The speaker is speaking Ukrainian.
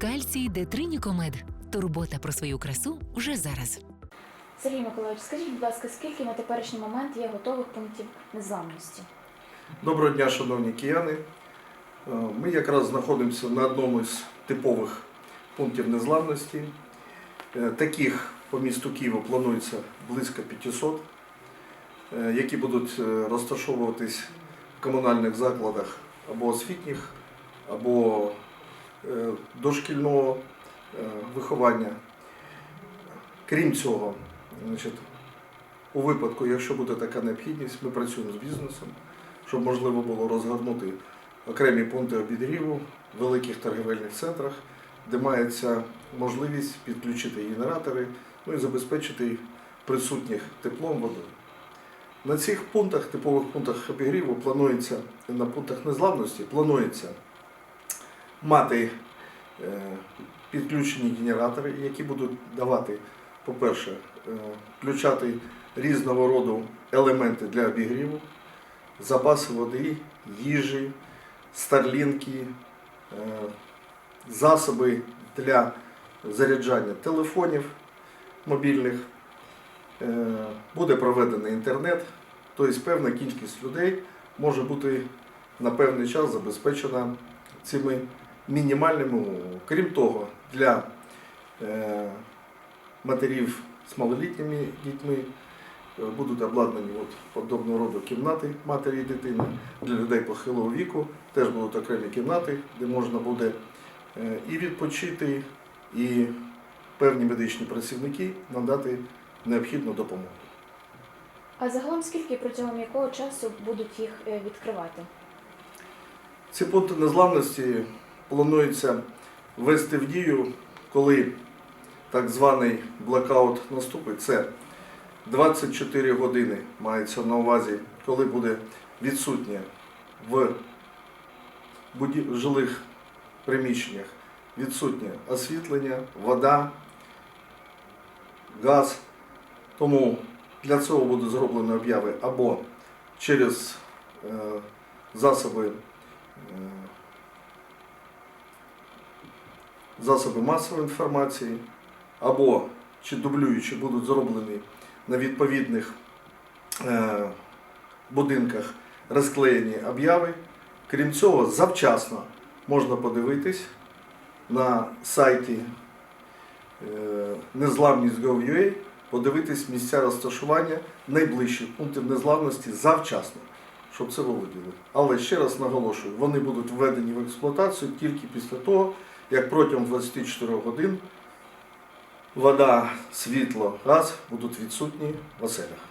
Кальцій Детринікомед. Турбота про свою красу вже зараз. Сергій Миколаївич, скажіть, будь ласка, скільки на теперішній момент є готових пунктів незламності? Доброго дня, шановні кияни. Е, Ми якраз знаходимося на одному з типових пунктів незламності. Е, Таких по місту Києва планується близько 500, е, які будуть розташовуватись в комунальних закладах або освітніх, або дошкільного е, виховання. Крім цього, значить, у випадку, якщо буде така необхідність, ми працюємо з бізнесом щоб можливо було розгорнути окремі пункти обігріву в великих торгівельних центрах, де мається можливість підключити генератори ну і забезпечити присутніх теплом водою. На цих пунктах, типових пунктах обігріву, планується на пунктах незламності планується мати е, підключені генератори, які будуть давати, по-перше, е, включати різного роду елементи для обігріву запаси води, їжі, старлінки, е, засоби для заряджання телефонів мобільних. Буде проведений інтернет, тобто певна кількість людей може бути на певний час забезпечена цими мінімальними умовами. Крім того, для е, матерів з малолітніми дітьми Е, будуть обладнані от подобного роду кімнати матері і дитини. Для людей похилого віку теж будуть окремі кімнати, де можна буде е, і відпочити, і певні медичні працівники надати необхідну допомогу. А загалом скільки протягом якого часу будуть їх відкривати? Ці пункти незламності планується ввести в дію, коли так званий блекаут наступить. Це 24 години мається на увазі, коли буде відсутнє в жилих приміщеннях відсутнє освітлення, вода, газ. Тому для цього будуть зроблені обяви або через е, засоби е, засоби масової інформації, або чи дублюючи будуть зроблені на відповідних е, будинках розклеєні обяви. Крім цього, завчасно можна подивитись на сайті е, незламність.gov.ua, подивитись місця розташування найближчих пунктів незламності завчасно, щоб це володіли. Але ще раз наголошую, вони будуть введені в експлуатацію тільки після того, як протягом 24 годин вода, світло, газ будуть відсутні в оселях.